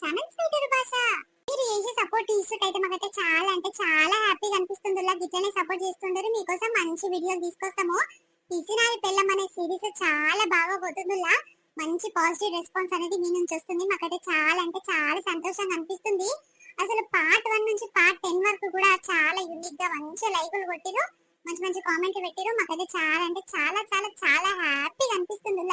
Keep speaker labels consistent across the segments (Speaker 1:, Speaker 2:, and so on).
Speaker 1: Channel sweeter భాష. మీరు చేసే సపోర్ట్ ఇస్తున్నట్టయితే మాకైతే చాలా అంటే చాలా హ్యాపీగా అనిపిస్తుంది గిట్లనే సపోర్ట్ చేస్తుంటారు. మీకోసం మంచి వీడియోలు తీసుకొస్తాము. పిసినారి పెళ్ళం అనే సిరీస్ చాలా బాగా పోతుందిలా మంచి పాజిటివ్ రెస్పాన్స్ అనేది మీ నుంచి వస్తుంది. మాకైతే చాలా అంటే చాలా సంతోషంగా అనిపిస్తుంది. అసలు పార్ట్ వన్ నుంచి పార్ట్ టెన్ వరకు కూడా చాలా యూనిక్గా మంచి లైకులు కొట్టిరు. మంచి మంచి కామెంట్లు పెట్టిరు. మాకైతే చాలా అంటే చాలా చాలా చాలా హ్యాపీగా అనిపిస్తుంది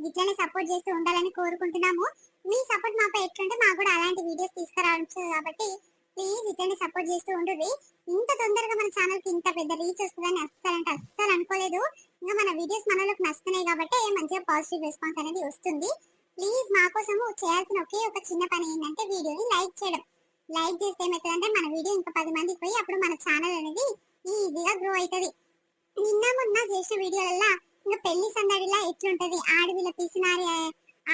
Speaker 1: ఇట్లనే సపోర్ట్ చేస్తూ ఉండాలని కోరుకుంటున్నాము. మీ సపోర్ట్ మాపై ఎట్లుంటే మాకు కూడా అలాంటి వీడియోస్ తీసుకురావచ్చు కాబట్టి ప్లీజ్ ఇట్లనే సపోర్ట్ చేస్తూ ఉండుర్రి. ఇంత తొందరగా మన ఛానల్కి ఇంత పెద్ద రీచ్ వస్తుందని అస్సలు అంటే అస్సలు అనుకోలేదు. ఇంకా మన వీడియోస్ మనలోకి నచ్చుతున్నాయి కాబట్టి మంచిగా పాజిటివ్ రెస్పాన్స్ అనేది వస్తుంది. ప్లీజ్ మా కోసము చేయాల్సిన ఒకే ఒక చిన్న పని ఏంటంటే వీడియోని లైక్ చేయడం. లైక్ చేస్తే ఏమవుతుందంటే మన వీడియో ఇంకా పది మందికి పోయి అప్పుడు మన ఛానల్ అనేది ఈజీగా గ్రో అవుతుంది నిన్న మొన్న చేసిన వీడియోలలో ఇంకా పెళ్ళి సందడిలా ఎట్లుంటది? ఆడవిల్ల తీసినారి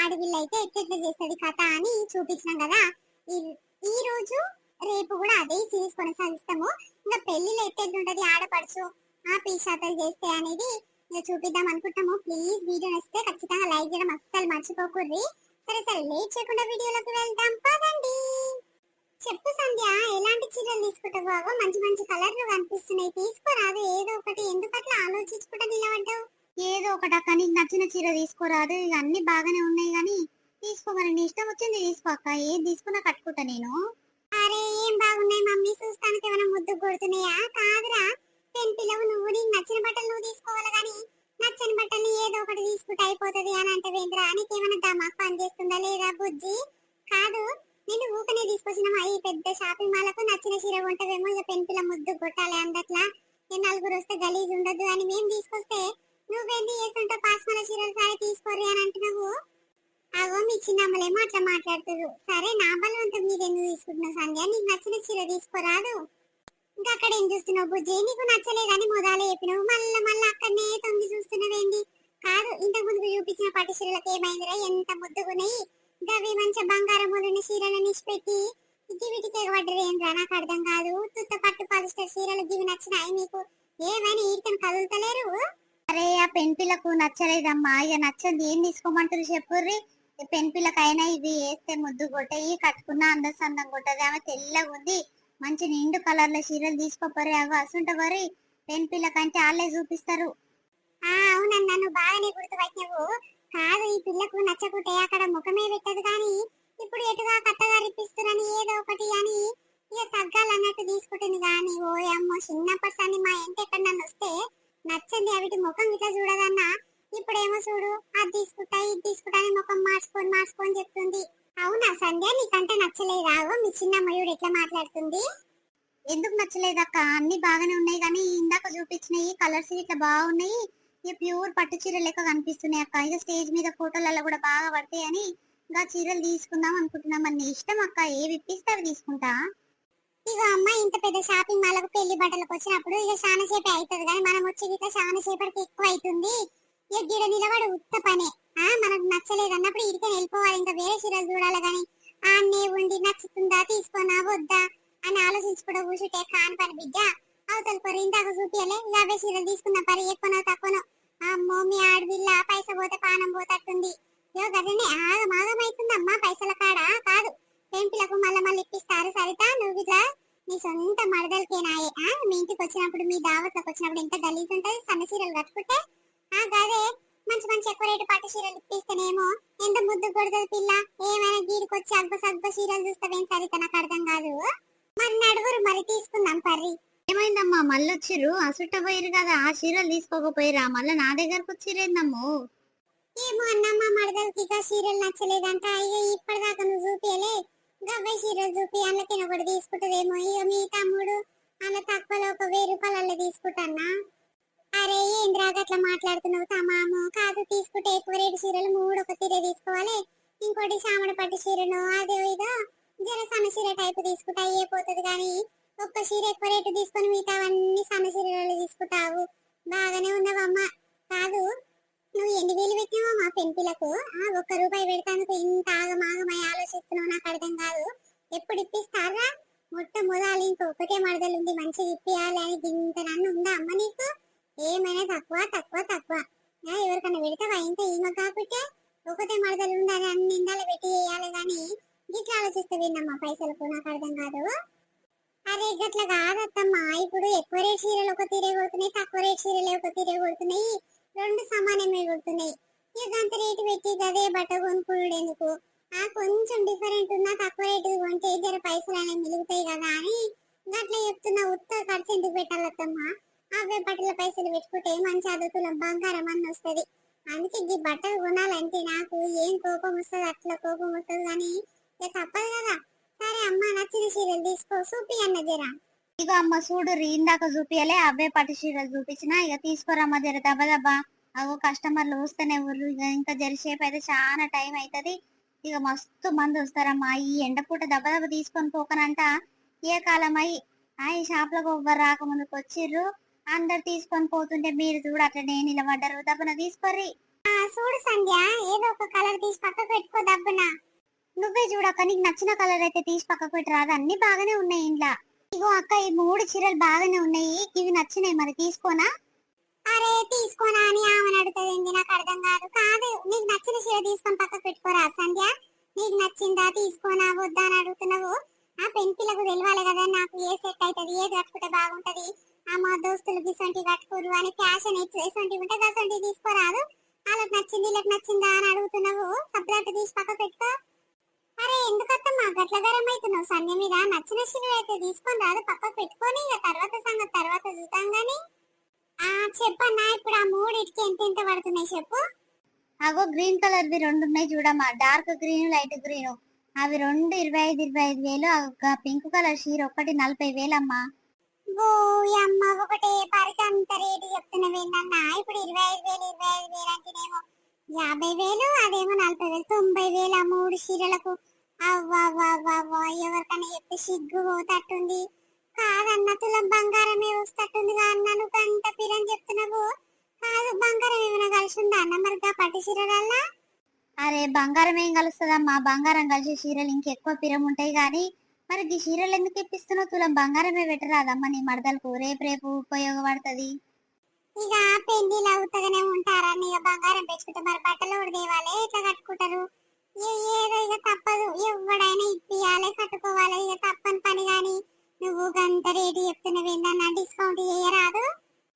Speaker 1: ఆడవిల్ల అయితే ఎట్లెట్లా చేస్తుంది కథ అని చూపించినాం కదా. ఈ- రోజు రేపు కూడా అదే సిరీస్ కొనసాగిస్తాము. ఇంకా పెళ్ళిలో ఎట్లెట్లుంటది ఆడపడుచు ఆ పీషాతలు చేస్తే అనేది చూపిద్దాం అనుకుంటాము. ప్లీజ్ వీడియో నచ్చితే ఖచ్చితంగా లైక్ చేయడం అస్సలు మర్చిపోకూడదు. సరే సరే లేట్ చేయకుండా వీడియోలోకి వెళ్దాం. పదండి. చెప్పు సంధ్య ఎలాంటి చీరలు తీసుకుంటావు బాబు? మంచి మంచి కలర్లు కనిపిస్తున్నాయి. తీసుకోరాదు ఏదో ఒకటి. ఎందుకు అట్లా ఆలోచించుకుంటా నిలబడ్డావు?
Speaker 2: ఏదో ఒకటి నీకు నచ్చిన చీర తీసుకోరాదు ఇక అన్ని బాగానే ఉన్నాయి కానీ తీసుకోమని నీ ఇష్టం వచ్చింది తీసుకో అక్క. ఏది తీసుకున్నా కట్టుకుంటా నేను.
Speaker 1: అరే ఏం బాగున్నాయి మమ్మీ? చూస్తానికి ఏమైనా ముద్దు కొడుతున్నాయా? కాదురా. పెన్ పిల్లవు నువ్వు నీకు నచ్చిన బట్టలు నువ్వు తీసుకోవాలి కానీ నచ్చని బట్టలు ఏదో ఒకటి తీసుకుంటే అయిపోతుంది అని అంటే వేంద్రా నీకేమైనా దమాక్ పని చేస్తుందా లేదా బుజ్జి? కాదు నేను ఊకనే తీసుకొచ్చినా ఈ పెద్ద షాపింగ్ మాలకు నచ్చిన చీర కొంటవేమో ఇక పెన్ పిల్ల ముద్దు కొట్టాలి అందట్లా. నలుగురు వస్తే గలీజ్ ఉండదు అని మేము తీసుకొస్తే నువ్వేంది చేస్తుంటావు పాస్మల చీరలు సరే తీసుకోరు అని అంటున్నావు. అగో మీ చిన్నమ్మలేమో అట్లా మాట్లాడుతురు సరే నా బలవంతం మీద ఎందుకు తీసుకుంటున్నావు సంధ్య? నీకు నచ్చిన చీర తీసుకోరాదు. ఇంకా అక్కడ ఏం చూస్తున్నావు బుజ్జి? నీకు నచ్చలేదని మొదలు చెప్పినావు. మళ్ళీ మళ్ళీ అక్కడనే తొంగి చూస్తున్నావేంటి కాదు ఇంతకు ముందు చూపించిన పట్టు చీరలకు ఏమైందిరా? ఎంత ముద్దుగున్నాయి. గవి మంచి బంగారం మొదలైన చీరలను ఇచ్చిపెట్టి ఇటు వీటికి ఎగబడ్డరేంద్రా నాకు అర్థం కాదు. తుత్త పట్టు పాలిస్టర్ చీరలు గివి నచ్చినాయి మీకు ఏమైనా ఈడికని కదులుతలేరు?
Speaker 2: అరే ఆ పెన్ పిల్లకు నచ్చలేదమ్మా. ఇక నచ్చంది. ఏం తీసుకోమంటారు చెప్పుర్రి పెన్ పిల్లకైనా ఇవి వేస్తే ముద్దు కొట్టయి కట్టుకున్నా అందం సందం కొట్టది. ఆమె తెల్లగా ఉంది మంచి నిండు కలర్ల చీరలు తీసుకోపోరే అవి అసుంట పెన్ పిల్లకంటే వాళ్ళే చూపిస్తారు.
Speaker 1: ఆ అవునన్నా నువ్వు బాగానే గుర్తుపట్టినవు. కాదు ఈ పిల్లకు నచ్చకుంటే అక్కడ ముఖమే పెట్టదు కానీ ఇప్పుడు ఎటుగా కట్టగా ఇప్పిస్తున్నాని ఏదో ఒకటి అని ఇక తగ్గాలన్నట్టు తీసుకుంటుంది కానీ ఓ అమ్మో చిన్నప్పటి మా ఇంటి ఎక్కడ నన్ను వస్తే నచ్చంది అవిటి ముఖం ఇట్లా చూడదన్నా. ఇప్పుడేమో చూడు అది తీసుకుంటా ఇది తీసుకుంటా అని ముఖం మార్చుకొని మార్చుకొని చెప్తుంది. అవునా సంధ్య నీకంటే నచ్చలేదా? మీ చిన్న మయూడు ఎట్లా మాట్లాడుతుంది.
Speaker 2: ఎందుకు నచ్చలేదక్క అన్ని బాగానే ఉన్నాయి కానీ ఇందాక చూపించినాయి కలర్స్ ఇట్లా బాగున్నాయి. ఇక ప్యూర్ పట్టు చీర లెక్క కనిపిస్తున్నాయి అక్క. ఇక స్టేజ్ మీద ఫోటోలలో కూడా బాగా పడతాయి అని ఇంకా చీరలు తీసుకుందాం అనుకుంటున్నాం. అన్ని ఇష్టం అక్క. ఏవి ఇప్పిస్తే అవి తీసుకుంటా?
Speaker 1: ఇగో అమ్మ ఇంత పెద్ద షాపింగ్ మాలకు పెళ్ళి బట్టలకు వచ్చినప్పుడు ఇక చాలా సేపు అవుతుంది కానీ మనం వచ్చి ఇక చాలా సేపటికి ఎక్కువ అవుతుంది ఇక గిడ నిలబడి ఉత్త పనే. ఆ మనకు నచ్చలేదు అన్నప్పుడు ఇడికే వెళ్ళిపోవాలి. ఇంకా వేరే చీరలు చూడాలి కానీ ఆ ఆన్నే ఉండి నచ్చుతుందా తీసుకోనా వద్దా అని ఆలోచించుకుంటూ కూర్చుంటే కాని పని బిడ్డ. అవతల పరి ఇందాక చూపియలే. యాభై చీరలు తీసుకున్నా పరి ఎక్కువనో తక్కువనో. అమ్మో మీ ఆడవిల్ల పైస పోతే పానం పోతట్టుంది. ఇక గదనే ఆగమాగం అవుతుంది పైసల కాడా? కాదు. పెంపులకు మళ్ళీ మళ్ళీ ఇప్పిస్తారు సరితా? నువ్వు ఇట్లా నీ సొంత మరదలకేనాయే ఆ? మీ ఇంటికి వచ్చినప్పుడు మీ దావత్లకు వచ్చినప్పుడు ఎంత గలీజ్ ఉంటది? సన్న చీరలు కట్టుకుంటే? ఆ గదే. మంచి మంచి ఎక్కువ రేటు పట్టు చీరలు ఇప్పిస్తేనేమో ఎంత ముద్దు కొడుతుంది పిల్ల? ఏమైనా గీడికొచ్చి అగ్గు సగ్గు చీరలు చూస్తావేం సరిత? నాకు అర్థం కాదు. మరి నడుగురు మరి తీసుకుందాం పర్రి.
Speaker 2: ఏమైందమ్మా? మళ్ళీ వచ్చిర్రు? అసుట్ట పోయిరు కదా. ఆ చీరలు తీసుకోకపోయిరా మళ్ళీ నా దగ్గరకు వచ్చిరేందమ్ము
Speaker 1: ఏమో అన్నమ్మ మరదలకి ఇక చీరలు నచ్చలేదంట. ఇక ఇప్పటిదాకా నువ్వు చూపియలే. గవ్వే చీరలు చూపి అన్న ఒకటి తీసుకుంటదేమో. ఇక మీ తమ్ముడు అలా తక్కువలో ఒక వెయ్యి రూపాయలలో తీసుకుంటానా? అరే ఏంద్రా అట్లా మాట్లాడుతున్నావు? తమాము. కాదు తీసుకుంటే ఎక్కువ రేటు చీరలు మూడు ఒక తీరే తీసుకోవాలి. ఇంకోటి చామడ పట్టు చీరను అదే ఇదో జర సన్న చీర టైపు తీసుకుంటా అయిపోతుంది పోతుంది కానీ ఒక్క చీర ఎక్కువ రేటు తీసుకొని మిగతా అన్ని సన్న చీరలు తీసుకుంటావు. బాగానే ఉన్నావమ్మా. నువ్వు ఎన్ని వేలు పెట్టినావా మా పెంపిలకు ఆ ఒక్క రూపాయి పెడతానుకు ఇంత ఆగమాగమై ఆలోచిస్తున్నావు నాకు అర్థం కాదు. ఎప్పుడు ఇప్పిస్తారా? మొట్టమొదలు ఒకటే మరదలు ఉంది మంచిగా ఇప్పియాలి అని ఇంత నన్ను ఉందా అమ్మ నీకు? ఏమైనా తక్కువ తక్కువ తక్కువ. ఎవరికన్నా పెడతావా? ఇంత ఈమె కాకుంటే ఒకటే మడదలు ఉందని అన్ని నిందాలు పెట్టి వేయాలి కానీ గిట్లా ఆలోచిస్తే విన్నమ్మా పైసలకు నాకు అర్థం కాదు. అరే గట్ల కాదత్తమ్మా. ఇప్పుడు ఎక్కువ రేట్ చీరలు ఒక తీరే కొడుతున్నాయి తక్కువ రేట్ చీరలు ఒక తీరే కొడుతున్నాయి. రెండు సమానమే కొడుతున్నాయి ఇక అంత రేటు పెట్టి అదే బట్ట కొనుక్కున్నాడు ఎందుకు? ఆ కొంచెం డిఫరెంట్ ఉన్నా తక్కువ రేటు కొంటే ఇద్దరు పైసలు అనేవి మిగులుతాయి కదా అని గట్ల చెప్తున్నా ఉత్త ఖర్చు ఎందుకు పెట్టాలత్తమ్మా అవే బట్టల పైసలు పెట్టుకుంటే మంచి అదుతుల బంగారం అని వస్తుంది. అందుకే ఈ బట్టలు కొనాలంటే నాకు ఏం కోపం వస్తుంది? అట్లా కోపం వస్తుంది కానీ ఇక తప్పదు కదా. సరే అమ్మ నచ్చిన చీరలు తీసుకో సూపి అన్న జరా.
Speaker 2: ఇక అమ్మ చూడు ఇందాక చూపియలే అవే పట్టు చీరలు చూపించిన ఇక తీసుకోరమ్మ జర దెబ్బ దెబ్బ అగో కస్టమర్లు వస్తేనే ఊర్లు ఇక ఇంకా జరిసేపు అయితే చాలా టైం అవుతుంది ఇక మస్తు మంది వస్తారమ్మా ఈ ఎండపూట దెబ్బ దెబ్బ తీసుకొని పోకనంట. ఏ కాలం అయి ఆ ఈ షాప్లకు ఎవ్వరు రాకముందుకు వచ్చిర్రు. అందరు తీసుకొని పోతుంటే మీరు చూడు అట్లనే నిలబడ్డారు. దబ్బన తీసుకోర్రి.
Speaker 1: చూడు సంధ్య ఏదో ఒక కలర్ తీసి పక్కకు పెట్టుకో దబ్బున.
Speaker 2: నువ్వే చూడక్క నీకు నచ్చిన కలర్ అయితే తీసి పక్కకు పెట్టి రాదు. అన్ని బాగానే ఉన్నాయి ఇంట్లో. ఇగో అక్క ఈ మూడు చీరలు బాగానే ఉన్నాయి. ఇవి నచ్చినాయి మరి తీసుకోనా?
Speaker 1: అరే తీసుకోనా అని ఆమెను అడుగుతుంది నాకు అర్థం కాదు. కాదు నీకు నచ్చిన చీర తీసుకొని పక్కకు పెట్టుకోరా సంధ్య? నీకు నచ్చిందా తీసుకోనా వద్దా అని అడుగుతున్నావు? ఆ పెంకిలకు తెలియాలి కదా నాకు ఏ సెట్ అవుతుంది ఏది కట్టుకుంటే బాగుంటది? ఆ మా దోస్తులు గిసొంటి కట్టుకోరు అని ఫ్యాషన్ ఇటువంటి ఉంటే గసొంటి తీసుకోరాదు. వాళ్ళకి నచ్చింది వీళ్ళకి నచ్చిందా అని అడుగుతున్నావు? సబ్జెక్ట్ తీసి పక్క పెట్టుకో. అరే ఎందుకత్తమ్మా? గట్ల గరం అవుతున్నావు. సంధ్య మీద నచ్చిన చీర అయితే తీసుకొని రాదు. పక్కకు పెట్టుకొని ఇక తర్వాత సంగతి తర్వాత చూద్దాం గానీ. ఆ చెప్పన్నా ఇప్పుడు ఆ మూడిటికి ఎంత ఎంత పడుతున్నాయి చెప్పు.
Speaker 2: అగో గ్రీన్ కలర్ వి రెండు ఉన్నాయి చూడమ్మా. Dark green light green. అవి రెండు ఇరవై ఐదు ఇరవై ఐదు వేలు. పింక్ కలర్ చీర ఒకటి నలభై వేలు అమ్మా
Speaker 1: ఓ అమ్మ ఒకటే పరికి అంత రేటు చెప్తున్నవేందన్నా ఇప్పుడు ఇరవై ఐదు వేలు యాభై వేలు అదేమో నలభై వేలు తొంభై వేలు ఆ మూడు చీరలకు. అవ్వా ఎవరికైనా చెప్పి సిగ్గు పోతట్టుంది. కాదన్న తులం బంగారమే వస్తట్టుంది అన్న. నువ్వు అంత పిరని చెప్తున్నావు. కాదు బంగారం ఏమైనా కలిసి ఉందా అన్న? మరి గా పట్టు చీరలల్లా?
Speaker 2: అరే బంగారం ఏం కలుస్తుందమ్మా? బంగారం కలిసి చీరలు ఇంకెక్కువ పిరం ఉంటాయి కానీ మరి ఈ చీరలు ఎందుకు ఇప్పిస్తున్నావు? తులం బంగారమే పెట్టరాదమ్మా నీ మడదలకు రేపు రేపు ఉపయోగపడుతుంది.
Speaker 1: ఇక పెళ్ళిలు అవుతగానే ఉంటారని ఇక బంగారం పెట్టుకుంటే మరి బట్టలు కూడా తేవాలి ఎట్లా కట్టుకుంటారు? ఏదో ఇక తప్పదు. ఎవడైనా ఇప్పియాలి కట్టుకోవాలి. ఇక తప్పని పని కానీ నువ్వు గంత రేటు చెప్తున్నావు ఏంటన్నా డిస్కౌంట్ చేయరాదు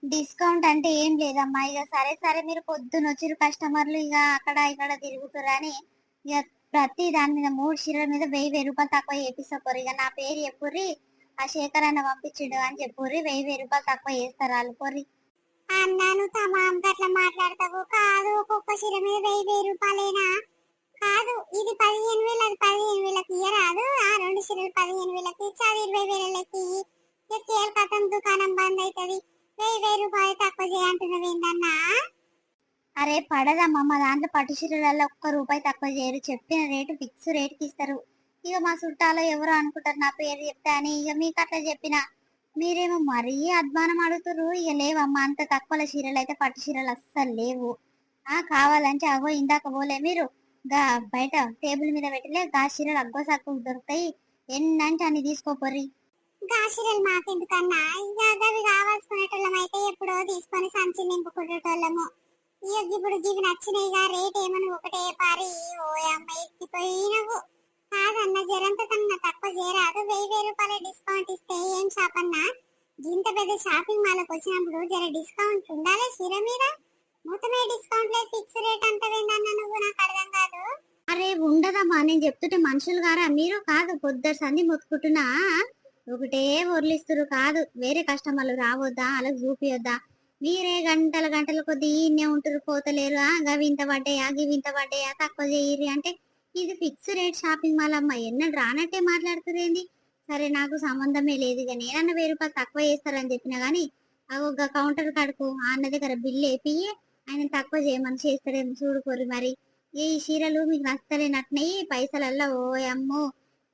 Speaker 2: డిస్కౌంట్ అంటే ఏం లేదమ్మా. ఇక సరే సరే మీరు పొద్దున వచ్చిరు కస్టమర్లు. ఇక అక్కడ ఇక్కడ తిరుగుతురని ఇక ప్రతి దాని మీద మూడు చీరల మీద వెయ్యి వెయ్యి రూపాయలు తక్కువ చేపిస్తారు ఇక నా పేరు చెప్పుర్రి ఆ శేఖర్ అన్న పంపించిండు అని చెప్పుర్రి వెయ్యి వెయ్యి రూపాయలు తక్కువ చేస్తారు వాళ్ళు. పొర్రి.
Speaker 1: అన్నాను తమాం గట్ల మాట్లాడతావు. కాదు ఒక్కొక్క చీర మీద వెయ్యి వెయ్యి రూపాయలేనా? కాదు ఇది పదిహేను వేలు అది పదిహేను వేలకి ఇయ్యరాదు ఆ రెండు చీరలు పదిహేను వేలకి ఇచ్చి అది ఇరవై వేలకి కేల్ కథం దుకాణం బంద్ అవుతుంది వెయ్యి వెయ్యి రూపాయలు తక్కువ చేయంటున్నావు ఏందన్నా?
Speaker 2: అరే పడదమ్మా మా దాంట్లో పట్టు చీరలలో ఒక్క రూపాయి తక్కువ చేయరు. చెప్పిన రేటు ఫిక్స్ రేట్కి ఇస్తారు. ఇక మా చుట్టాలో ఎవరు అనుకుంటారు నా పేరు చెప్తా అని. ఇక మీకు అట్లా చెప్పిన? మీరేమో మరీ అధ్వానం అడుగుతురు ఇక లేవమ్మా అంత తక్కువ చీరలు అయితే పట్టు చీరలు అస్సలు లేవు. ఆ కావాలంటే అగో ఇందాక పోలే మీరు. గా బయట టేబుల్ మీద పెట్టలే గా చీరలు అగ్గో సగ్గు దొరుకుతాయి. ఎన్నంటే అన్ని తీసుకోపోర్రి.
Speaker 1: గాషిరలు మాకెందుకన్నా? ఇక అవి కావాల్సుకునేటోళ్ళం అయితే ఎప్పుడో తీసుకొని సంచి నింపుకునేటోళ్ళము ఇక ఇప్పుడు ఇవి నచ్చినాయిగా రేట్ ఏమని ఒకటే పారి. ఓ అమ్మ ఎక్కిపోయినవు కాదన్న జరంత కన్నా తక్కువ చేరాదు వెయ్యి వెయ్యి రూపాయల డిస్కౌంట్ ఇస్తే ఏం షాప్ అన్నా? ఇంత పెద్ద షాపింగ్ మాల్కి వచ్చినప్పుడు జర డిస్కౌంట్ ఉండాలి చీర మీద? మొత్తమే డిస్కౌంట్ లేదు ఫిక్స్ రేట్ అంత వేందన్న నువ్వు? నాకు అర్థం కాదు.
Speaker 2: అరే ఉండదమ్మా. నేను చెప్తుంటే మనుషులు గారా మీరు కాదు పొద్దురు సంధి మొత్తుకుంటున్నా. ఒకటే వర్లిస్తురు కాదు. వేరే కస్టమర్లు రావద్దా? అలా చూపియొద్దా? మీరే గంటల గంటల కొద్దీ ఈయనే ఉంటారు పోతలేరు. ఆ, ఇంత పడ్డాయా? గివి ఇంత పడ్డాయా? తక్కువ చేయరు అంటే ఇది ఫిక్స్ రేట్ షాపింగ్ మాల్ అమ్మ. ఎన్నడు రానట్టే మాట్లాడుతురేంది సరే నాకు సంబంధమే లేదు ఇక. నేనన్న వెయ్యి రూపాయలు తక్కువ చేస్తారని చెప్పినా గానీ ఒక కౌంటర్ కడుకు అన్న దగ్గర బిల్లు వేపి ఆయన తక్కువ చేయమని చేస్తారేమో చూడుకోరు మరి. ఈ చీరలు మీకు నచ్చలేనట్టున్నాయి పైసలల్లో ఓ అమ్మో.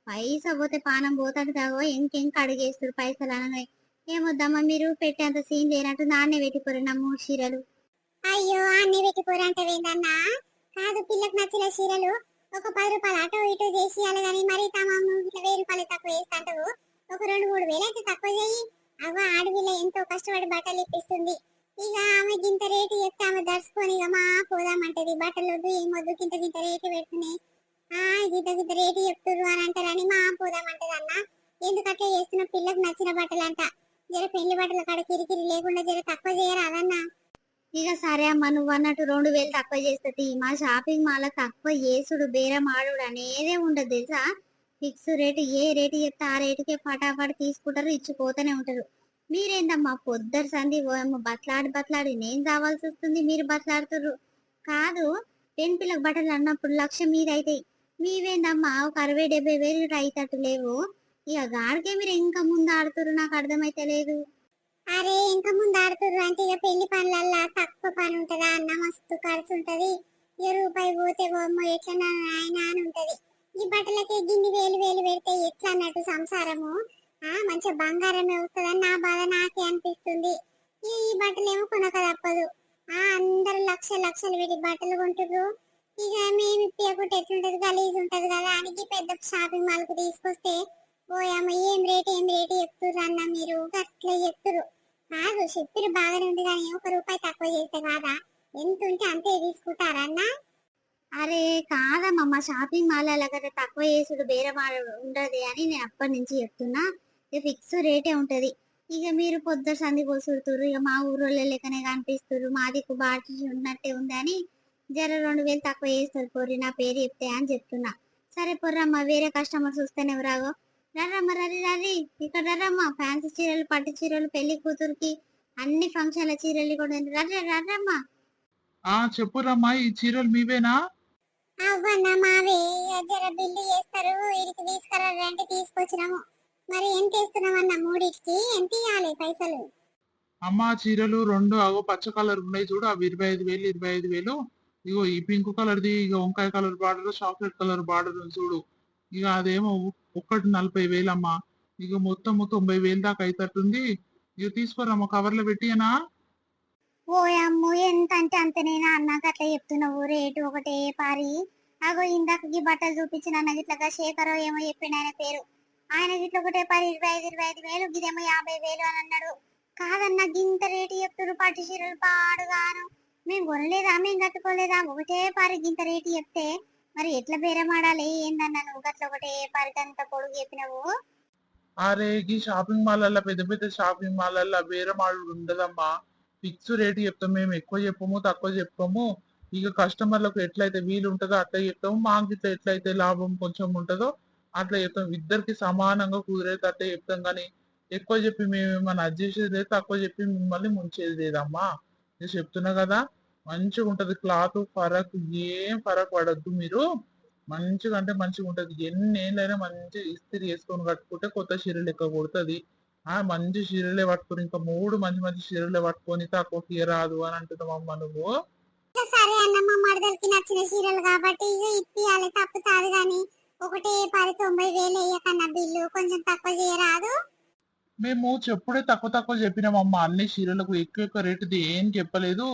Speaker 2: పైసా పోతే పానం పోతాడు కాగో. ఇంకెంక అడిగేస్తారు పైసలు అనగా ఏమొద్దమ్మా మీరు పెట్టేంత సీన్ లేనట్టు నాన్నే పెట్టుకోరు నా మూడు చీరలు.
Speaker 1: అయ్యో అన్ని పెట్టిపోరంటే వేందన్నా కాదు పిల్లకు నచ్చిన చీరలు ఒక పది రూపాయలు అటు ఇటు చేసి కానీ మరి తమ ఇట్లా వెయ్యి రూపాయలు తక్కువ వేస్తాంటావు ఒక రెండు మూడు వేలు అయితే తక్కువ చేయి. అవ్వ ఆడవిల్ల ఎంతో కష్టపడి బట్టలు ఇప్పిస్తుంది. ఇక ఆమె గింత రేటు చెప్తే ఆమె దర్చుకొని ఇక మా పోదామంటది బట్టలు వద్దు ఏమొద్దు గింత గింత రేటు పెడుతున్నాయి. ఆ గింత గింత రేటు చెప్తుర్రు అని అంటారని మా పోదామంటది అన్న ఎందుకట్లా చేస్తున్న పిల్లకు నచ్చిన బట్టలంట జర పెళ్ళి బట్టల కాడ కిరికిరి లేకుండా జర తక్కువ చేయరాదన్నా
Speaker 2: ఇక సరే అమ్మ నువ్వు అన్నట్టు రెండు వేలు తక్కువ చేస్తుంది. మా షాపింగ్ మాల్ తక్కువ చేసుడు బేరం ఆడుడు అనేదే ఉండదు తెలుసా? ఫిక్స్ రేటు ఏ రేటు చెప్తే ఆ రేటుకే ఫటాఫట్ తీసుకుంటారు ఇచ్చిపోతూనే ఉంటారు. మీరేందమ్మా పొద్దరు సంధి ఓయమ్మ బట్లాడి బతలాడి నేను చావాల్సి వస్తుంది మీరు బతలాడుతుర్రు. కాదు పెన్ పిల్లకి బట్టలు అన్నప్పుడు లక్ష మీద అవుతాయి మీవేందమ్మా ఒక అరవై డెబ్బై వేలు రైతట్టు లేవు. ఇక గాడికే మీరు ఇంకా ముందు ఆడుతురు నాకు అర్థమైతే లేదు
Speaker 1: అరే ఇంకా ముందు ఆడుతుర్రు అంటే ఇక పెళ్ళి పనులల్లా తక్కువ పని ఉంటదా? అన్న మస్తు ఖర్చు ఉంటది. ఇక రూపాయి పోతే బొమ్మ ఎట్లా ఆయన అని ఉంటది. ఈ బట్టలకి గిన్ని వేలు వేలు పెడితే ఎట్లా అన్నట్టు సంసారము? ఆ మంచిగా బంగారమే వస్తుందని నా బాధ నాకే అనిపిస్తుంది. ఈ బట్టలు బట్టలేమో కొనక తప్పదు. ఆ అందరు లక్ష లక్షలు పెట్టి బట్టలు కొంటుర్రు. ఇక మేము ఇప్పకుంటే ఎట్లుంటది? గలీజ్ ఉంటది కదా. అని పెద్ద షాపింగ్ మాల్కు తీసుకొస్తే ఓయమ్మ ఏం రేట్ ఏం రేట్ చెప్తుర్రు అన్న మీరు? అట్లా చెప్తురు కాదు చెప్పిరు బాగానే ఉంది కానీ ఒక రూపాయి తక్కువ చేస్తే కాదా? ఎంత ఉంటే అంతే తీసుకుంటారా అన్న?
Speaker 2: అరే కాదమ్మ షాపింగ్ మాల్ అలాగ తక్కువ చేసుడు బేరే ఆడ- ఉండదు అని నేను అప్పటి నుంచి చెప్తున్నా. ఇక ఫిక్స్ రేటే ఉంటది. ఇక మీరు పొద్దు సంది కోసుడుతురు ఇక మా ఊరోళ్ళ లెక్కనే కనిపిస్తురు మా దిక్కు బాటి ఉన్నట్టే ఉంది అని జర రెండు వేలు తక్కువ చేస్తారు పొర్రి నా పేరు చెప్తే అని చెప్తున్నా. సరే పొర్రమ్మ వేరే కస్టమర్స్ వస్తేనే రాగో? రర్రమ్మ రరి రరి. ఇక్కడ రర్రమ్మ ఫ్యాన్సీ చీరలు పట్టు చీరలు పెళ్ళి కూతురికి అన్ని ఫంక్షన్ల చీరలు కూడా. రర్ర రర్రమ్మ
Speaker 3: ఆ చెప్పురమ్మా ఈ చీరలు మీవేనా?
Speaker 1: అవ్వన్న మావే జర బిల్లు చేస్తారు తీసుకొచ్చినాము. మరి ఎంత ఇస్తున్నామన్న మూడిటికి? ఎంత ఇవ్వాలి పైసలు?
Speaker 3: అమ్మా చీరలు రెండు అగో పచ్చ కలర్ ఉన్నాయి చూడు అవి ఇరవై ఐదు వేలు ఇరవై ఐదు వేలు. ఇగో ఈ పింక్ కలర్ది ఇక వంకాయ colour border chocolate colour border చూడు. ఇక అదేమో ఒక్కటి నలభై వేలమ్మా. ఇక మొత్తం తొంభై వేలు దాకా అయితట్టుంది. ఇక తీసుకోరమ్మా కవర్లో పెట్టియనా
Speaker 2: ఓయమ్మో ఎంత అంటే అంతనేనా అన్నాక అట్లా చెప్తున్నావు రేటు ఒకటే పారి. అగో ఇందాక ఈ బట్టలు చూపించిన అన్న గిట్లగా శేఖరో ఏమో చెప్పిండు ఆయన పేరు. ఆయన గిట్ల ఒకటే పది ఇరవై ఐదు ఇరవై ఐదు వేలు గిదేమో యాభై వేలు అని అన్నాడు. కాదన్న గింత రేటు చెప్తున్నారు పట్టు చీరలు పాడుగాను. మేము కొనలేదా మేము కట్టుకోలేదా? ఒకటే పారి గింత రేటు చెప్తే మరి ఎట్లా బేరమాడాలి ఏందన్నా నువ్వు గట్ల ఒకటే పారి పొడుగు చెప్పినావు?
Speaker 3: అరే ఈ షాపింగ్ మాల్ పెద్ద పెద్ద షాపింగ్ మాల్ వేరే మాల్ ఉండదమ్మా. ఫిక్స్ రేట్ చెప్తాం మేము ఎక్కువ చెప్పము తక్కువ చెప్పము ఇక కస్టమర్లకు ఎట్లయితే వీలు ఉంటుందో అట్లా చెప్తాము. మాకు ఇట్లా ఎట్లయితే లాభం కొంచెం ఉంటుందో అట్లా చెప్తాం. ఇద్దరికి సమానంగా కుదిరేటట్టే చెప్తాం కానీ ఎక్కువ చెప్పి మేము ఏమైనా అడ్జస్ట్ చేసేది తక్కువ చెప్పి మిమ్మల్ని ముంచేది లేదమ్మా. నేను చెప్తున్నా కదా. మంచిగా ఉంటది క్లాత్ ఫరక్ ఏం ఫరక్ పడద్దు మీరు. మంచిగా అంటే మంచిగా ఉంటది ఎన్ని ఏళ్ళైనా మంచిగా ఇస్త్రీ వేసుకొని కట్టుకుంటే కొత్త చీరలు లెక్క కొడుతుంది. ఆ మంచి చీరలే పట్టుకొని ఇంకా మూడు మంచి మంచి చీరలే పట్టుకొని తక్కువకి రాదు అని అంటున్నావు అమ్మ నువ్వు.
Speaker 1: సరే అన్న మా మరదలకి నచ్చిన చీరలు కాబట్టి ఒకటే పది తొంభై వేలు వేయకన్నా బిల్లు కొంచెం తక్కువ చేయరాదు
Speaker 3: మేము చెప్పుడే తక్కువ తక్కువ చెప్పినామమ్మా అన్ని చీరలకు ఎక్కువ ఎక్కువ రేటుది ఏం చెప్పలేదు.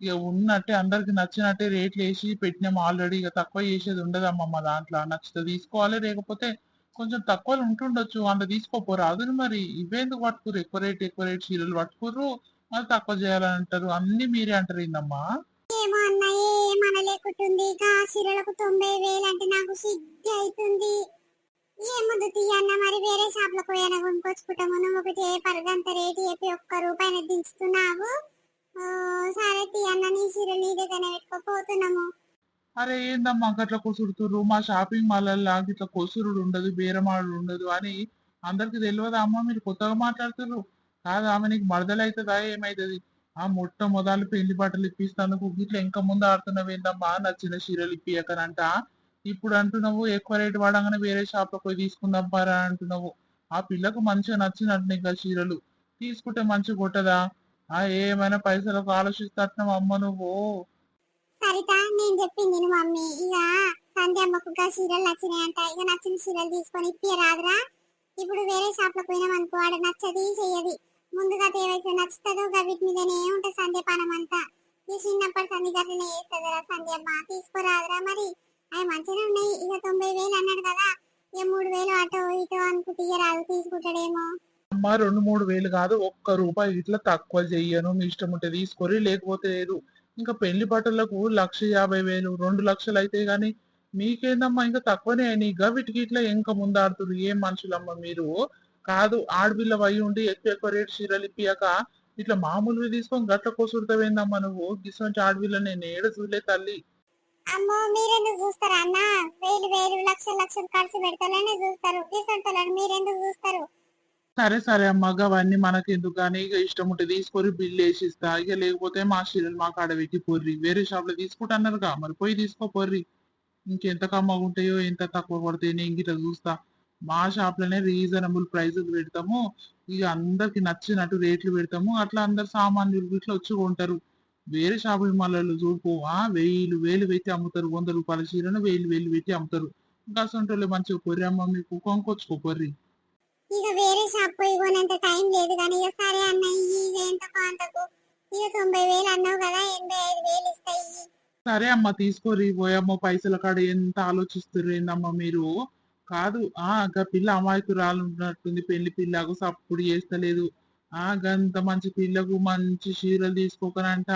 Speaker 3: ఇక ఉన్నట్టే అందరికి నచ్చినట్టే రేట్లు వేసి పెట్టినాము ఆల్రెడీ ఇక తక్కువ చేసేది ఉండదమ్మా మా దాంట్లో. నచ్చితే తీసుకోవాలి లేకపోతే కొంచెం తక్కువ ఉంటుండొచ్చు. అంత తీసుకోపోరాదు మరి ఇవేందుకు పట్టుకురు ఎక్కువ రేట్ ఎక్కువ రేట్ చీరలు పట్టుకుర్రు. మరి తక్కువ చేయాలని అంటారు. అన్ని మీరే అంటారు ఏందమ్మా
Speaker 1: ఏమో అన్న ఏమనలేకుంటుంది. ఇక చీరలకు తొంభై వేలు అంటే నాకు సిగ్గు అవుతుంది. ఏముందు తీయన్న మరి వేరే షాప్లో పోయినా కొనుక్కొచ్చుకుంటాము. నువ్వు ఒకటి పరగంత రేటు చెప్పి ఒక్క రూపాయిని దించుతున్నావు. ఓ, సరే నీ చీర నీ దగ్గర పెట్టుకోపోతున్నాము.
Speaker 3: అరే ఏందమ్మా గట్ల కొసురుతుర్రు? మా షాపింగ్ మాలల్లా గిట్ల కొసురుడు ఉండదు బేరమాడు ఉండదు అని అందరికి తెలియదా అమ్మా మీరు కొత్తగా మాట్లాడుతున్నారు కాదు ఆమె నీకు మరదలైతుందా? ఏమైతుంది? ఆ మొట్ట మొదలు పెళ్ళి బట్టలు ఇప్పిస్తాను ఇట్లా ఇంకా ముందు ఆడుతున్నావు ఏందమ్మా? నచ్చిన చీరలు ఇప్పియకనంట. ఇప్పుడు అంటున్నావు ఎక్కువ రేటు వాడంగానే వేరే షాప్లో పోయి తీసుకుందాం పారా అంటున్నావు. ఆ పిల్లకు మంచిగా నచ్చినట్టు ఇంకా చీరలు తీసుకుంటే మంచిగా కొట్టదా? ఆ ఏమైనా పైసలకు ఆలోచిస్తాను అమ్మ నువ్వు.
Speaker 1: సరిత నేను చెప్పింది మమ్మీ. ఇక సంధ్య అమ్మకు చీరలు నచ్చినాయంట. ఇక నచ్చిన చీరలు తీసుకొని ఇప్పి రాదురా ఇప్పుడు వేరే షాప్లో పోయినాం అనుకో ఆడ నచ్చది చెయ్యది. ముందుగా ఏవైతే నచ్చుతుందో వీటి మీదనే ఉంటుంది సంధ్యపానం అంతా. ఈ చిన్నప్పటి సంధి గట్లనే వేస్తుందిరా సంధ్యమ్మ తీసుకురాదురా మరి. అవి మంచిగా ఉన్నాయి. ఇక తొంభై వేలు అన్నాడు కదా. ఇక మూడు వేలు అటో ఇటో అనుకుంటే రాదు తీసుకుంటాడేమో.
Speaker 3: అమ్మా రెండు మూడు వేలు కాదు ఒక్క రూపాయి ఇట్లా తక్కువ చెయ్యను మీ ఇష్టం ఉంటే తీసుకొని లేకపోతే లేదు. ఇంకా పెళ్ళి బట్టలకు లక్ష యాభై వేలు రెండు లక్షలు అయితే గాని మీకేందమ్మా ఇంకా తక్కువనే అయినాయి. వీటికి ఇట్లా ఇంకా ముందాడుతున్నారు ఏం మనుషులమ్మా మీరు? కాదు ఆడపిల్ల వై ఉండి ఎక్కువ ఎక్కువ రేటు చీరలు ఇప్పియాక ఇట్లా మామూలుగా తీసుకొని గట్ల కోసుడతావేందమ్మా నువ్వు? గిసంచి ఆడపిల్ల నేను ఏడ చూడలే తల్లి.
Speaker 1: అమ్మో మీరెందుకు చూస్తారు అన్న? వేలు వేలు లక్షలు లక్షలు ఖర్చు పెడతానే చూస్తారు. తీసుకుంటారు మీరెందుకు చూస్తారు?
Speaker 3: సరే సరే అమ్మ అవన్నీ మనకెందుకు కానీ ఇక ఇష్టం ఉంటే తీసుకొని బిల్లు వేసిస్తా. ఇక లేకపోతే మా చీరలు మా కాడ పెట్టి పొర్రి. వేరే షాప్లో తీసుకుంటున్నారుగా మరి పోయి తీసుకో పొర్రి. ఇంకెంత కమ్మగా ఉంటాయో ఎంత తక్కువ పడతాయో నేను ఇట్లా చూస్తా. మా షాప్లోనే రీజనబుల్ ప్రైజులు పెడతాము. ఇక అందరికి నచ్చినట్టు రేట్లు పెడతాము. అట్లా అందరు సామాన్యులు ఇట్లా వచ్చి కొంటారు. వేరే షాపింగ్ మాల్లో చూడుకోవా? వెయ్యిలు వేలు పెట్టి అమ్ముతారు. వంద రూపాయల చీరను వేలు వేలు పెట్టి అమ్ముతారు. ఇంకా అసలు మంచిగా పొర్రి అమ్మ మీకు. కొనుక్కొచ్చుకో పొర్రి.
Speaker 1: ఇక వేరే షాప్ పోయి కొనేంత టైం లేదు కానీ ఇక సరే అన్న ఇక ఎంత అంతకు ఇక తొంభై వేలు అన్నావు కదా ఎనభై ఐదు వేలు ఇస్తాయి.
Speaker 3: సరే అమ్మ తీసుకోరి పోయమ్మ పైసల కాడ ఎంత ఆలోచిస్తారు ఏందమ్మా మీరు? కాదు ఆ గా పిల్ల అమాయకురాలు ఉన్నట్టుంది పెళ్ళి పిల్లకు సప్పుడు చేస్తలేదు. ఆ గంత మంచి పిల్లకు మంచి చీరలు తీసుకోకనంట.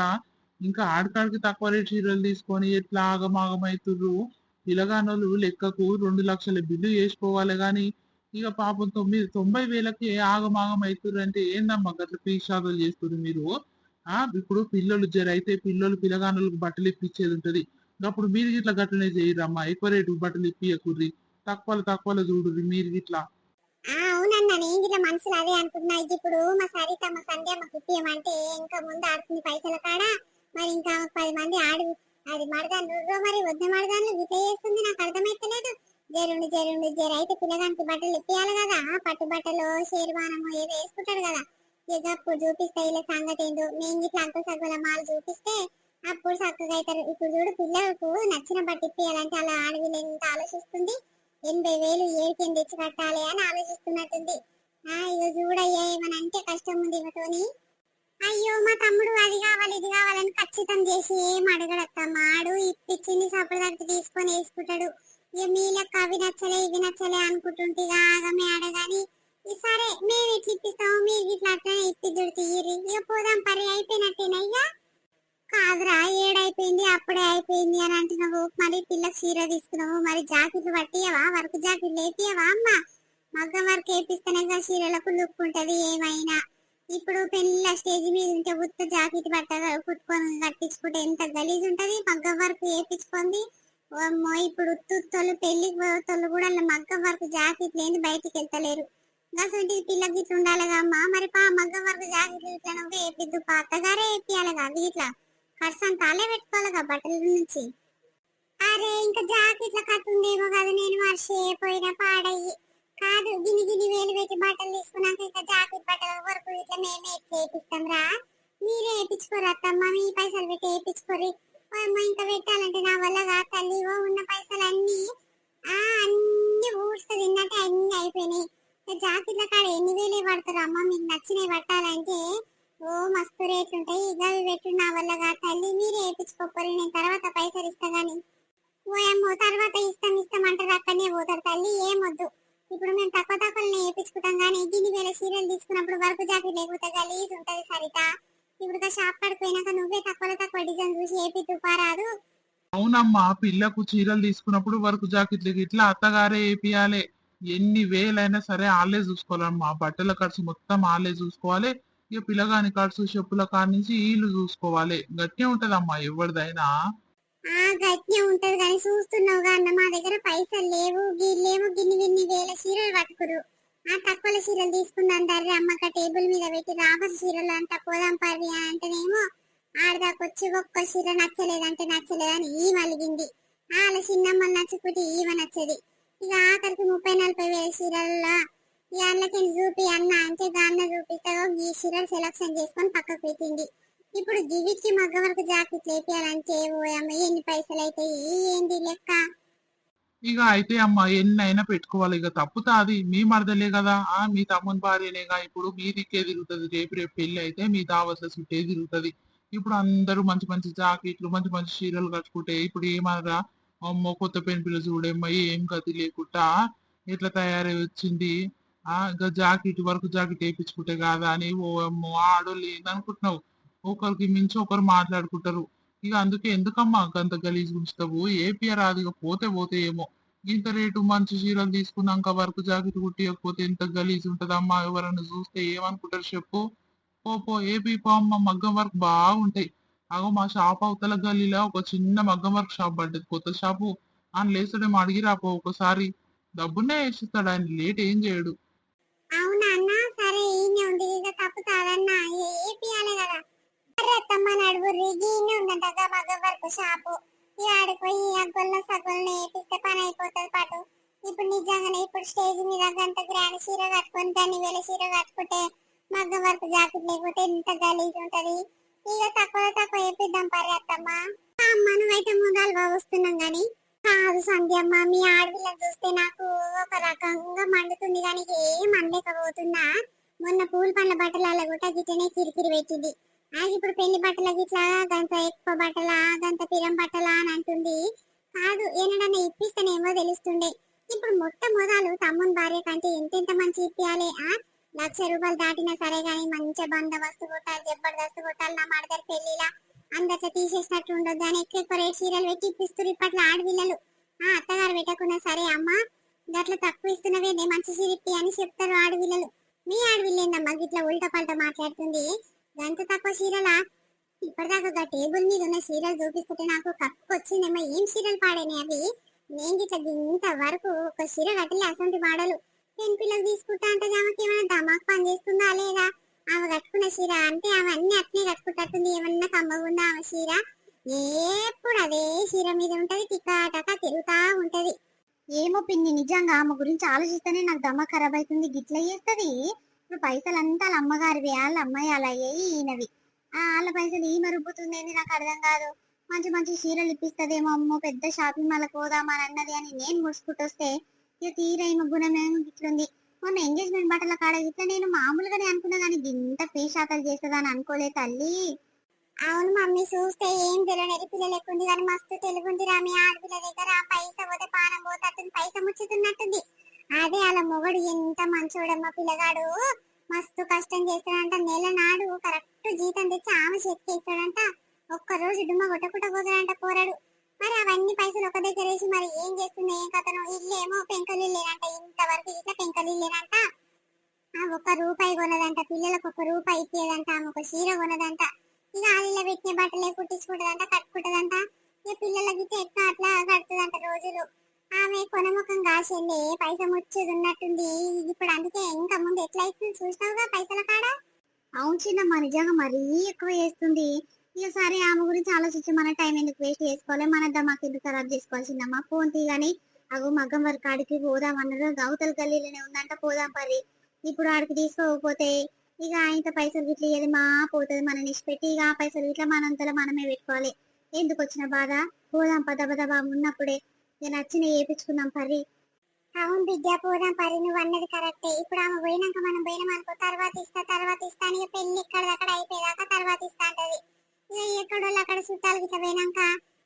Speaker 3: ఇంకా ఆడకాడికి తక్కువ రేటు చీరలు తీసుకొని ఎట్లా ఆగమాగమైతుర్రు పిల్లగానోళ్ళు లెక్కకు రెండు లక్షల బిల్లు వేసుకోవాలి కానీ ఇక పాపం తొమ్మిది తొంభై వేలకి ఆగమాగం అవుతుర్రు అంటే ఏందమ్మా గట్ల పీషాదులు చేస్తున్నారు మీరు? ఆ ఇప్పుడు పిల్లలు జర అయితే పిల్లలు పిల్లగానులకు బట్టలు ఇప్పించేది ఉంటది. అప్పుడు మీరు ఇట్లా గట్లనే చేయరమ్మా ఎక్కువ రేటు బట్టలు ఇప్పియకుర్రి. తక్కువలో తక్కువలు చూడుర్రి మీరు ఇట్లా
Speaker 1: ఆ నేను ఇట్లా మనసులో అదే అనుకున్నా ఇప్పుడు మా సరిత మా సంధ్య మాకు ఇప్పియమంటే ఇంకా ముందు ఆడుతుంది పైసల కాడ. మరి ఇంకా పది మంది ఆడు అది మడదాను మరి వద్ద మడదాను చేస్తుంది నాకు అర్థమైతలేదు. జరుండి జరుండి జర అయితే పిల్లగానికి బట్టలు ఇప్పియాలి కదా. పట్టు బట్టలు శేర్వానము ఏదో వేసుకుంటాడు కదా. ఇక అప్పుడు చూపిస్తే ఇలా సంగతి ఏందో. నేను ఇట్లా అంత సగల మాలు చూపిస్తే అప్పుడు చక్కగా అవుతారు ఇప్పుడు చూడు పిల్లలకు నచ్చిన బట్ట ఇప్పియాలంటే అలా ఆడవి ఎంత ఆలోచిస్తుంది. ఎనభై వేలు ఏడికి తెచ్చి కట్టాలి అని ఆలోచిస్తున్నట్టుంది. ఆ ఇక చూడయ్యా ఏమని అంటే కష్టం ఉంది ఇవతోని అయ్యో మా తమ్ముడు అది కావాలి ఇది కావాలని ఖచ్చితం చేసి ఏం అడగడత్తమ్మా. ఆడు ఇప్పించింది సపడదట్టు తీసుకొని వేసుకుంటాడు. ఇక మీ అవి నచ్చలే ఇవి నచ్చలే అనుకుంటుంటే ఆగమే అడగాని ఈ సరే మేము ఇట్లా ఇప్పిస్తాము మీరు ఇట్లా అట్లనే ఇప్పిద్దుడు తీయరి ఇక పోదాం పరి అయిపోయినట్టేనా ఇక. కాదురా ఏడైపోయింది అప్పుడే అయిపోయింది అని అంటున్నావు. మరి పిల్లకు చీర తీసుకున్నావు మరి జాకెట్లు పట్టియవా? వర్క్ జాకెట్లు వేపియవా అమ్మ? మగ్గం వర్క్ వేపిస్తేనే కదా చీరలకు లుక్ ఉంటది ఏమైనా. ఇప్పుడు పెళ్ళిళ్ళ స్టేజ్ మీద ఉంటే ఉత్త జాకెట్ పట్ట కుట్టుకొని కట్టించుకుంటే ఎంత గలీజ్ ఉంటది. మగ్గం వర్క్ వేపించుకుంది అమ్మో ఇప్పుడు ఉత్తుత్తోళ్ళు పెళ్ళికి పోతోళ్ళు కూడా మగ్గ వరకు జాకెట్ లేని బయటికి వెళ్తలేరు. అసలు పిల్లకి ఇట్లా ఉండాలిగా అమ్మా మరి పా మగ్గ వరకు జాకెట్లు ఇట్లా నువ్వే వేపిద్దు. పాతగారే వేపియాలిగా అవి ఇట్లా ఖర్చు అంతా అలే పెట్టుకోవాలిగా బట్టల నుంచి. అరే ఇంకా జాకెట్ల కట్టుందేమో కదా. నేను మర్చిపోయిన పాడయ్యి. కాదు గిని గిని వేలు పెట్టి బట్టలు తీసుకున్నాక ఇంకా జాకెట్ బట్టల వరకు ఇట్లా మేమే చేపిస్తాం రా. మీరే వేయించుకోరు అత్తమ్మ. మీ పైసలు పెట్టి వేయించుకోరి అమ్మ ఇంకా పెట్టాలంటే నా వల్ల కా తల్లి. ఓ ఉన్న పైసలు అన్ని ఆ అన్ని ఊడ్చుకు తిన్నట్టే అన్ని అయిపోయినాయి. జాకెట్ల కాడ ఎన్ని వేలే పడతారు అమ్మ? మీకు నచ్చినవి పట్టాలంటే ఓ మస్తు రేట్లు ఉంటాయి. ఇక అవి పెట్టు నా వల్ల కా తల్లి. మీరే వేయించుకోపోయి నేను తర్వాత పైసలు ఇస్తా కానీ ఓయమ్మో తర్వాత ఇస్తాం ఇస్తాం అంటారు అక్కడనే పోతారు తల్లి. ఏమొద్దు. ఇప్పుడు మేము తక్కువ తక్కువనే వేయించుకుంటాం కానీ దీని వేల చీరలు తీసుకున్నప్పుడు వరకు జాకెట్ లేకపోతే గలీజ్ ఉంటుంది సరితా. ఇప్పుడు షాప్ పడిపోయినాక నువ్వే తక్కువ తక్కువ డిజైన్ చూసి ఏపీ పారాదు
Speaker 3: అవునమ్మా పిల్లకు చీరలు తీసుకున్నప్పుడు వరకు జాకెట్లు ఇట్లా అత్తగారే వేపియాలి ఎన్ని వేలైనా సరే ఆళ్ళే చూసుకోవాలమ్మా. బట్టల ఖర్చు మొత్తం ఆళ్ళే చూసుకోవాలి. ఇక పిల్లగాని ఖర్చు చెప్పుల కాడి నుంచి వీళ్ళు చూసుకోవాలి. గట్టిగా ఉంటదమ్మా ఎవరిదైనా.
Speaker 1: ఆ గట్టినే ఉంటది కానీ చూస్తున్నావుగా అన్న మా దగ్గర పైసలు లేవు. లేవు గిన్ని గిన్ని వేల చీరలు పట్టుకురు ఆ తక్కువ చీరలు తీసుకుందాం తర్రి అమ్మక టేబుల్ మీద పెట్టి రాబర్ చీరలు అంట పోదాం పర్రి అని అంటేనేమో ఆడదాకొచ్చి ఒక్క చీర నచ్చలేదంటే నచ్చలేదని ఈ మలిగింది. వాళ్ళ చిన్నమ్మలు నచ్చుకుంటే ఈవ నచ్చది. ఇక ఆఖరికి ముప్పై నలభై వేల చీరల్లో ఈ అన్నకి చూపి అన్న అంటే దాన్న చూపిస్తాగో ఈ చీరలు సెలక్షన్ చేసుకొని పక్కకు పెట్టింది. ఇప్పుడు దివికి మగ్గ వరకు జాకెట్లు వేపియాలంటే ఓ అమ్మ ఎన్ని పైసలు అవుతాయి ఏంది లెక్క?
Speaker 3: ఇక అయితే అమ్మ ఎన్ని అయినా పెట్టుకోవాలి. ఇక తప్పుతాది మీ మరదలే కదా. ఆ మీ తమ్ముని భార్యనేగా ఇప్పుడు మీ దిక్కే తిరుగుతుంది. రేపు రేపు పెళ్ళి అయితే మీ దావస చుట్టే తిరుగుతుంది. ఇప్పుడు అందరూ మంచి మంచి జాకెట్లు మంచి మంచి చీరలు కట్టుకుంటే ఇప్పుడు ఏమనరా? అమ్మో కొత్త పెన్ పిల్ల చూడేమ్మా ఏం గతి లేకుండా ఎట్లా తయారై వచ్చింది? ఆ ఇంకా జాకెట్ వరకు జాకెట్ వేయించుకుంటే కాదా అని? ఓ అమ్మో ఆడోళ్ళు ఏందనుకుంటున్నావు? ఒకరికి మించి ఒకరు మాట్లాడుకుంటారు. ఇక అందుకే ఎందుకమ్మా అంత గలీజ్ ఉంచుతావు ఏపీ రాదు పోతే పోతే ఏమో. ఇంత రేటు మంచి చీరలు తీసుకున్నాక వర్క్ జాకెట్ కుట్టియకపోతే ఎంత గలీజ్ ఉంటదమ్మా? ఎవరైనా చూస్తే ఏమనుకుంటారు చెప్పు. పో పో. ఏపీ పో అమ్మ. మగ్గం వర్క్ బాగుంటాయి. అగో మా షాప్ అవతల గల్లీలో ఒక చిన్న మగ్గం వర్క్ షాప్ పడ్డది. కొత్త షాపు. ఆయన లేస్తాడేమో అడిగి రాపో ఒకసారి. డబ్బునే వేసిస్తాడు ఆయన. లేట్ ఏం చేయడు.
Speaker 1: అవునా సరే ఉంది తప్పు కదా? రత్తమ్మ నడువు రిగినే ఉందంట మగ వరకు షాపు. ఈ ఆడిపోయి పోయి ఆ గొల్ల సగొల్ని వేపిస్తే పని అయిపోతుంది పాటు. ఇప్పుడు నిజంగానే ఇప్పుడు స్టేజ్ మీద గంట గ్రాండ్ చీర కట్టుకొని దాన్ని వేల చీర కట్టుకుంటే మగ్గ వరకు జాకెట్ లేకపోతే ఎంత గలీజ్ ఉంటది? ఇక తక్కువ తక్కువ వేపిద్దాం పరి అత్తమ్మ అమ్మ నువ్వైతే ముందాలుగా వస్తున్నాం గాని. కాదు సంధ్యమ్మ మీ ఆడపిల్లని చూస్తే నాకు ఒక రకంగా మండుతుంది కానీ ఏం మండకపోతున్నా మొన్న పూల పండ్ల బట్టలలో కూడా గిట్టనే కిరికిరి పెట్టింది. అది ఇప్పుడు పెళ్ళి బట్టల గిట్లా గంత ఎక్కువ బట్టల గంత పిరం బట్టల అని అంటుంది. కాదు ఏనడన్నా ఇప్పిస్తేనేమో తెలుస్తుండే. ఇప్పుడు మొట్టమొదలు తమ్ముని భార్య కంటే ఎంతెంత మంచి ఇప్పియాలి ఆ? లక్ష రూపాయలు దాటినా సరే కానీ మంచి బందోబస్తు కొట్టాలి జబర్దస్తు కొట్టాలి నా మడదర్ పెళ్ళిలా అందరితో తీసేసినట్టు ఉండదు అని ఎక్కువ ఎక్కువ రేట్ చీరలు పెట్టి ఇప్పిస్తారు ఇప్పట్లో ఆడపిల్లలు. ఆ అత్తగారు పెట్టకున్నా సరే అమ్మా గట్ల తక్కువ ఇస్తున్నవేదే మంచి సిరిప్పి అని చెప్తారు ఆడపిల్లలు. మీ ఆడపిల్లేందమ్మా గిట్ల ఉల్టా పల్ట మాట్లాడుతుంది? గంత తక్కువ సీరియలా ఇప్పటిదాకా టేబుల్ మీద ఉన్న సీరియల్ చూపిస్తుంటే నాకు కప్పు వచ్చిందేమో ఏం సీరియల్ పాడేనే అవి? నేను గిట్ల ఇంత వరకు ఒక సీర కట్టలే అసంటి పాడలు పెన్ పిల్లలు తీసుకుంటా అంటే ఆమెకి ఏమైనా దమాక్ పని చేస్తుందా లేదా? ఆమె కట్టుకున్న సీర అంటే ఆమె అన్ని అట్నే కట్టుకుంటుంది ఏమన్నా కమ్మగుందా ఆమె సీర ఎప్పుడు అదే సీర మీద ఉంటది. టికాటక తిరుగుతా ఉంటది.
Speaker 2: ఏమో పిన్ని నిజంగా ఆమె గురించి ఆలోచిస్తేనే నాకు దమ్మ ఖరాబ్ అవుతుంది. గిట్ల చేస్తుంది? ఇప్పుడు పైసలు వాళ్ళ అమ్మగారివి వాళ్ళ అమ్మాయి అలా అయ్యాయి ఈయనవి ఆ వాళ్ళ పైసలు ఈమె రుబ్బుతుందేంది నాకు అర్థం కాదు. మంచి మంచి చీరలు ఇప్పిస్తుందేమో అమ్మో పెద్ద షాపింగ్ మాల్కి పోదామని అన్నది అని నేను ముడుచుకుంటొస్తే ఇక తీర ఈమె గుణమేమో ఇట్లుంది. మొన్న ఎంగేజ్మెంట్ బట్టల కాడ ఇట్లా నేను మామూలుగానే అనుకున్నా కానీ ఇంత పేషాతలు చేస్తుందని అనుకోలే తల్లి.
Speaker 1: అవును మమ్మీ చూస్తే ఏం తెలియని పిల్లలు ఎక్కుంది కానీ మస్తు తెలుగుంది రామి ఆడపిల్ల దగ్గర. పైసా పైస పోతే పానం పోతట్టుంది పైస ముచ్చుతున్నట్టుంది. అదే అలా మొగడు ఎంత మంచోడమ్మ పిల్లగాడు. మస్తు కష్టం చేస్తాడంట నెల నాడు కరెక్ట్ జీతం తెచ్చి ఆమె చేతికి ఇస్తాడంట ఒక్క రోజు డుమ్మ కొట్టకుట పోతాడంట పోరాడు. మరి అవన్నీ పైసలు ఒక దగ్గర వేసి మరి ఏం చేస్తుంది ఏం కథను? ఇల్లేమో పెంకలు ఇల్లేనంట ఇంతవరకు ఇట్లా పెంకలు ఇల్లేనంట. ఆ ఒక్క రూపాయి కొనదంట పిల్లలకు ఒక రూపాయి ఇచ్చేదంట ఆమె ఒక చీర కొనదంట. ఇక ఆలిలో పెట్టిన బట్టలే కుట్టించుకుంటదంట కట్టుకుంటదంట. ఇక పిల్లలకి ఎట్లా అట్లా కడుతుందంట రోజులు. ఆమె కొనముఖం చెల్లి పైస ముచ్చుదున్నట్టుంది. ఇప్పుడు అందుకే ఇంకా ముందు ఎట్లా అవుతుంది చూసినావుగా పైసల కాడ?
Speaker 2: అవును చిన్నమ్మ నిజంగా మరీ ఎక్కువ చేస్తుంది. ఇక సరే ఆమె గురించి ఆలోచించి మన టైం ఎందుకు వేస్ట్ చేసుకోవాలి? మన దమాకి ఎందుకు ఖరాబ్ చేసుకోవాలి చిన్నమ్మ? ఫోన్ తీయగాని అగో మగ్గం వరకు ఆడికి పోదాం అన్నారు. గౌతల గల్లీలోనే ఉందంట పోదాం పరి ఇప్పుడు ఆడికి తీసుకోకపోతే ఇక ఆయనతో పైసలు గిట్ల ఇయ్యేది మా పోతుంది మన నిష్పెట్టి ఇక ఆ పైసలు గిట్ల మనంతలో మనమే పెట్టుకోవాలి. ఎందుకు వచ్చిన బాధ? పోదాం పద పద బాబు ఉన్నప్పుడే. నేను నచ్చిన వేపించుకుందాం పర్రి.
Speaker 1: అవును బిడ్డ పోదాం పర్రి. నువ్వు అన్నది కరెక్టే. ఇప్పుడు ఆమె పోయినాక మనం పోయినాం అనుకో తర్వాత ఇస్తా తర్వాత ఇస్తా అని ఇక పెళ్ళి ఇక్కడ అక్కడ అయిపోయేదాకా తర్వాత ఇస్తా అంటది. ఇక ఎక్కడో అక్కడ చుట్టాలు ఇట్లా పోయినాక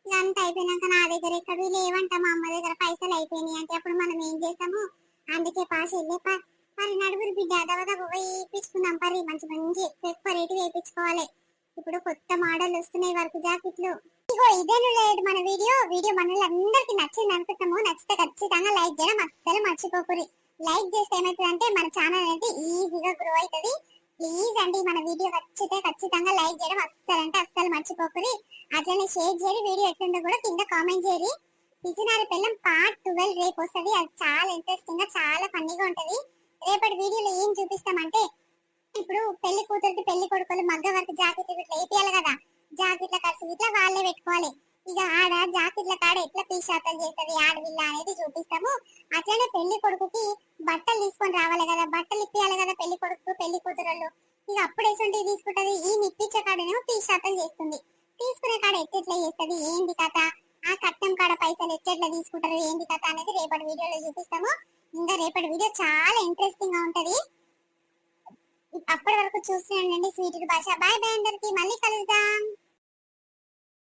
Speaker 1: ఇదంతా అయిపోయినాక నా దగ్గర ఎక్కడ లేవంట. మా అమ్మ దగ్గర పైసలు అయిపోయినాయి అంటే అప్పుడు మనం ఏం చేస్తాము? అందుకే పాస్ వెళ్ళే మరి నడుగురు బిడ్డ దవదవ పోయి ఇప్పించుకుందాం మంచి మంచి ఎక్కువ రేటు వేయించుకోవాలి ఇప్పుడు కొత్త మోడల్ వస్తున్నాయి వరకు జాకెట్లు. ఇగో ఇదేను లేదు మన వీడియో. వీడియో మనలందరికీ నచ్చింది అనుకుంటాము. నచ్చితే ఖచ్చితంగా లైక్ చేయడం అస్సలు మర్చిపోకూరి లైక్ చేస్తే ఏమవుతుందంటే మన ఛానల్ అనేది ఈజీగా గ్రో అవుతుంది. ప్లీజ్ అండి మన వీడియో నచ్చితే ఖచ్చితంగా లైక్ చేయడం అస్సలు అంటే అస్సలు మర్చిపోకూరి అట్లనే షేర్ చేయరు వీడియో ఎట్లుందో కూడా కింద కామెంట్ చేయరు పిచ్చినారి పిల్లం పార్ట్ ట్వెల్వ్ రేపు వస్తుంది. అది చాలా ఇంట్రెస్టింగ్గా చాలా ఫన్నీగా ఉంటది. రేపటి వీడియోలో ఏం చూపిస్తామంటే ఇప్పుడు పెళ్ళి కూతురికి పెళ్ళి కొడుకులు మగ్గ వరకు జాకెట్ ఇట్లా వేపియాలి కదా. జాకెట్ల ఖర్చు ఇట్లా వాళ్ళే పెట్టుకోవాలి. ఇక ఆడ జాకెట్ల కాడ ఎట్లా పీశాతం చేస్తుంది ఆడవిల్ల అనేది చూపిస్తాము. అట్లనే పెళ్ళి కొడుకుకి బట్టలు తీసుకొని రావాలి కదా. బట్టలు ఇప్పియాలి కదా పెళ్ళి కొడుకు పెళ్ళి కూతురు ఇక అప్పుడు ఎటువంటి తీసుకుంటది? ఈ నిప్పించే కాడనేమో పీశాతం చేస్తుంది. తీసుకునే కాడ ఎట్లా చేస్తుంది? ఏంది కథ? ఆ కట్నం కాడ పైసలు ఎట్లా తీసుకుంటారు? ఏంది కథ అనేది రేపటి వీడియోలో చూపిస్తాము. ఇంకా రేపటి వీడియో చాలా ఇంట్రెస్టింగ్గా ఉంటది. అప్పటి వరకు చూస్తూనే ఉండండి స్వీట్ భాష బాయ్ బాయ్ అందరికి. మళ్ళీ కలుద్దాం.